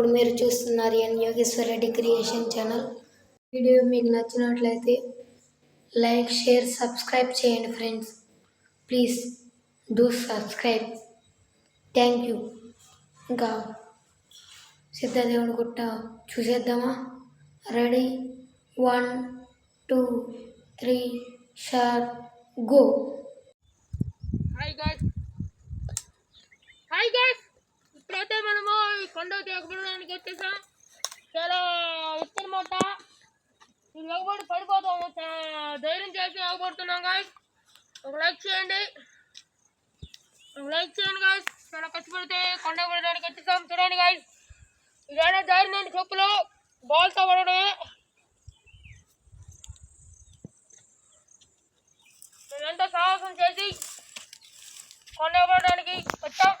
ఇప్పుడు మీరు చూస్తున్నారు N Yogeshwara Reddy creation channel. Video మీకు నచ్చినట్లయితే లైక్ షేర్ సబ్స్క్రైబ్ చేయండి friends. Please do subscribe. Thank you. ఇంకా సిద్ధదేవుని గుట్ట చూసేద్దామా? Ready? One two three start go. Hi guys hi guys మనము ఎగబడడానికి చాలా ఎత్తనమాట ఈ ఎగబడి పడిపోతాము ధైర్యం చేసి ఎగబడుతున్నాం గాయస్ ఒక లైక్ చేయండి. ఒక లైక్ చేయండి గాయస్ చాలా కష్టపడితే కొండ ఎగబడడానికి వచ్చేసాం. చూడండి గాయస్ ఇదైనా ధైర్యం అండి చెప్పులు. బాల్తో పడడమే. మేమెంతో సాహసం చేసి కొండ ఎగబడడానికి వచ్చాం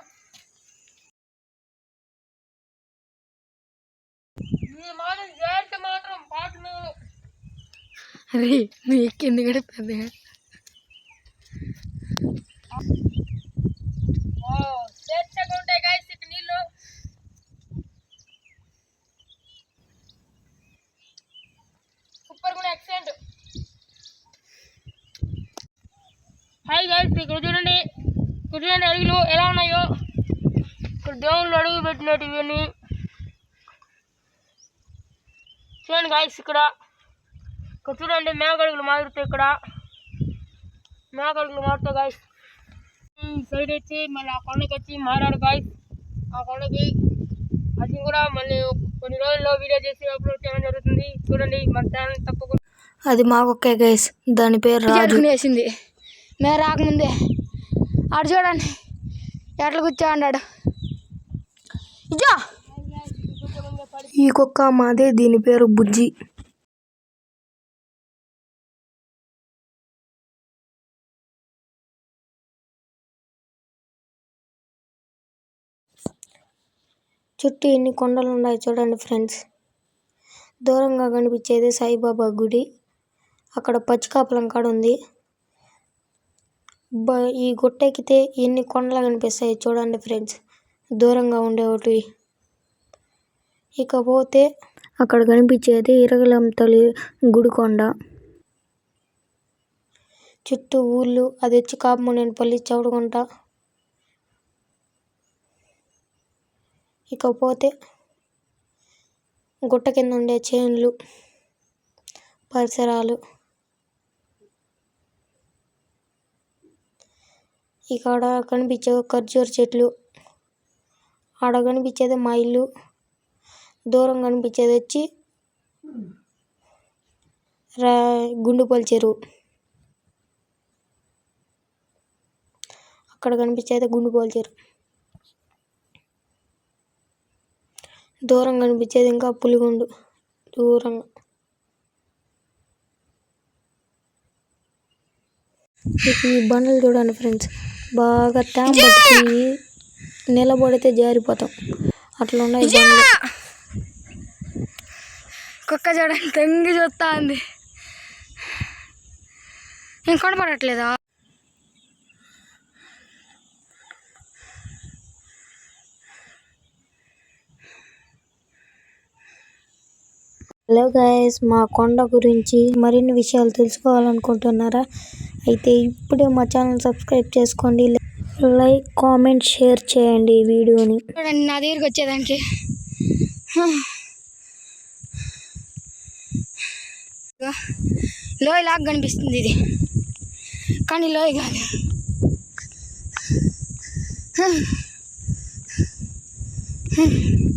ఈ మాత్రం జాగ్రత్త మాత్రం పాట నువ్వు అరే నువ్వు ఎక్కి కూడా పెద్దగా హాయ్ గైస్ ఇక్కడ చూడండి. ఇక్కడ చూడండి అడుగులు ఎలా ఉన్నాయో. ఇక్కడ దేవుళ్ళు అడుగు పెట్టినట్టు ఇవన్నీ. చూడండి గాయస్ ఇక్కడ. ఇక్కడ చూడండి మేఘడుగులు మారుతాయి ఇక్కడ. మేఘడుగులు మారుతాయి గాయస్ ఈ సైడ్ వచ్చి మళ్ళీ ఆ కొండకి వచ్చి మారాడు గాయస్ ఆ కొండకి అది కూడా మళ్ళీ కొన్ని రోజుల్లో వీడియో చేసి అప్లోడ్ చేయడం జరుగుతుంది. చూడండి మన ఛానల్ తప్పకుండా. అది మాకొక్కే గైస్ దాని పేరు రాజు. వేసింది మేము రాకముందే ఆడు చూడండి ఎట్లా కూర్చో అన్నాడు ఇజో! ఈ కుక్క మాదే దీని పేరు బుజ్జి. చుట్టూ ఎన్ని కొండలు ఉన్నాయి చూడండి ఫ్రెండ్స్. దూరంగా కనిపించేది సాయిబాబా గుడి. అక్కడ పచ్చికాపలం కాడ ఉంది. బ ఈ గుట్ట ఎక్కితే ఎన్ని కొండలు కనిపిస్తాయి చూడండి ఫ్రెండ్స్. దూరంగా ఉండే ఒకటి. ఇకపోతే అక్కడ కనిపించేది ఇరగలం తల్లి గుడికొండ చుట్టూ ఊళ్ళు అది వచ్చి కాపమునేనిపల్లి చౌడుకుంట ఇకపోతే గుట్ట కింద ఉండే చేన్లు పరిసరాలు ఇక్కడ కనిపించే ఖర్జూర చెట్లు ఆడ కనిపించేది మా ఇల్లు దూరం కనిపించేది వచ్చి రా గుండుపల్లి చెరువు. అక్కడ కనిపించేది గుండుపల్లి చెరువు. దూరం కనిపించేది ఇంకా పులిగుండు. దూరంగా. ఈ బండలు చూడండి ఫ్రెండ్స్. బాగా ట్యాం పట్టి నిలబడితే జారిపోతాం. అట్లా ఉన్నాయి బండ్లు. కుక్క చూడండి తెంగి చూస్తా ఉంది ఏం కనపడట్లేదా హలో గాయస్ మా కొండ గురించి మరిన్ని విషయాలు తెలుసుకోవాలనుకుంటున్నారా? అయితే ఇప్పుడే మా ఛానల్ సబ్స్క్రైబ్ చేసుకోండి. లైక్ కామెంట్ షేర్ చేయండి ఈ వీడియోని. చూడండి నా దగ్గరికి వచ్చేదానికి. లోయ లాగా కనిపిస్తుంది ఇది. కానీ లోయ కాదు. Hmm.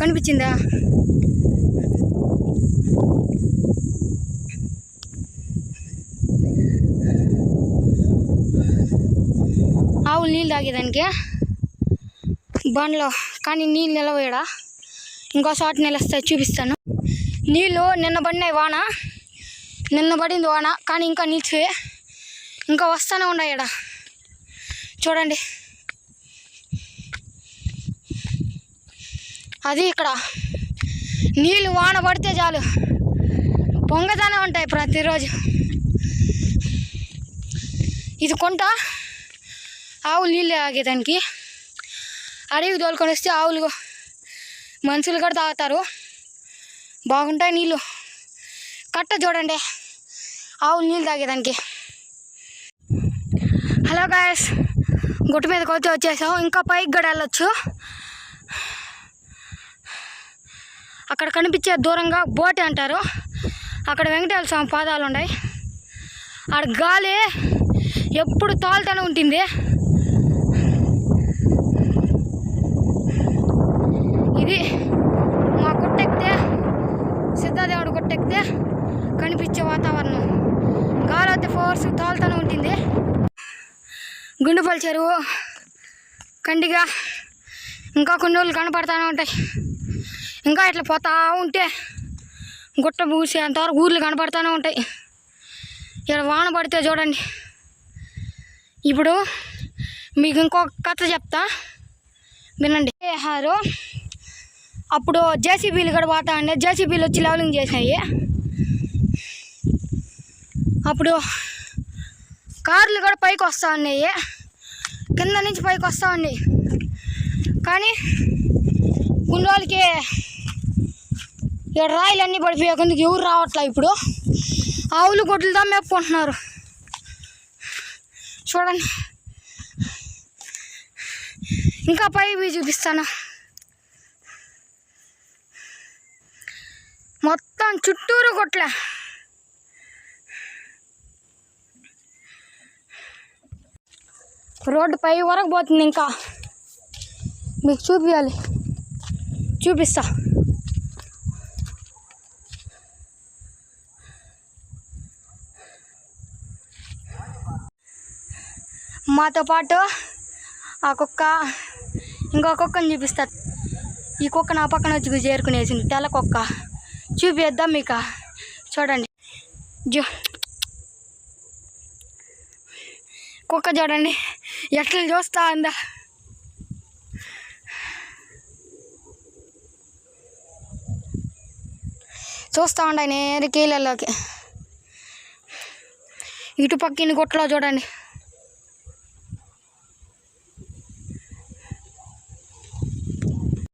కనిపించిందా? ఆవులు నీళ్ళు తాగేదానికి? బండ్లో. కానీ నీళ్ళు నిలవేయడా ఇంకో చోట నిలుస్తాయి చూపిస్తాను. నీళ్ళు నిన్న పడినాయి వాన. నిన్న పడింది వాన కానీ ఇంకా నిలిచివే ఇంకా వస్తూనే ఉన్నాయి ఈడ. చూడండి. అది ఇక్కడ. నీళ్ళు వాన పడితే చాలు. పొంగతానే ఉంటాయి ప్రతిరోజు. ఇది కొంట. ఆవులు నీళ్ళు తాగేదానికి అడవి తోలుకొని వస్తే ఆవులు మనుషులు కూడా తాగుతారు. బాగుంటాయి నీళ్ళు. కట్ట చూడండి. ఆవులు నీళ్ళు తాగేదానికి హలో గాయస్. గుట్ట మీదకి వచ్చి వచ్చేసాం. ఇంకా పైకి కూడా వెళ్ళొచ్చు. అక్కడ కనిపించే దూరంగా బోటే అంటారు. అక్కడ వెంకటేశ్వర స్వామి పాదాలు ఉన్నాయి ఆడ గాలి ఎప్పుడు తోలుతూనే ఉంటుంది. ఇది మా గుట్టెక్కితే సిద్ధాదేవుడు గుట్టెక్కితే కనిపించే వాతావరణం. గాలి అయితే ఫోర్స్ తోలుతూనే ఉంటుంది. గుండుపల్లి చెరువు కండిగా ఇంకా కొన్ని రోజులు కనపడతానే ఉంటాయి. ఇంకా ఇట్లా పోతా ఉంటే గుట్ట పూసేంతవరకు ఊర్లు కనపడుతూనే ఉంటాయి. ఇక్కడ వాన పడితే చూడండి. ఇప్పుడు మీకు ఇంకొక కథ చెప్తా. వినండి. హారు అప్పుడు జేసీబీలు కూడా పోతా ఉండే జేసీబీలు వచ్చి లెవలింగ్ చేసినాయి. అప్పుడు కార్లు కూడా పైకి వస్తూ ఉన్నాయి. కింద నుంచి పైకి వస్తూ ఉన్నాయి. కానీ కొన్ని ఇక్కడ రాయిలు అన్నీ పడిపోయాయి. కిందకి ఎవరు రావట్లా ఇప్పుడు? ఆవులు గొడ్లతో మేపుకుంటున్నారు. చూడండి. ఇంకా పై చూపిస్తాను. మొత్తం చుట్టూరు కొట్లే రోడ్డు పై వరకు పోతుంది ఇంకా. మీకు చూపించాలి చూపిస్తా. మాతో పాటు ఆ కుక్క ఇంకో కుక్కని చూపిస్తారు ఈ కుక్క నా పక్కన వచ్చి చేరుకునేసింది. తెల్ల కుక్క. చూపిద్దాం మీకు చూడండి. జో. కుక్క చూడండి. ఎట్లా చూస్తా ఉందా? చూస్తూ ఉండే నేరు కీళ్ళలోకి ఇటు పక్కిన గుట్టలో చూడండి.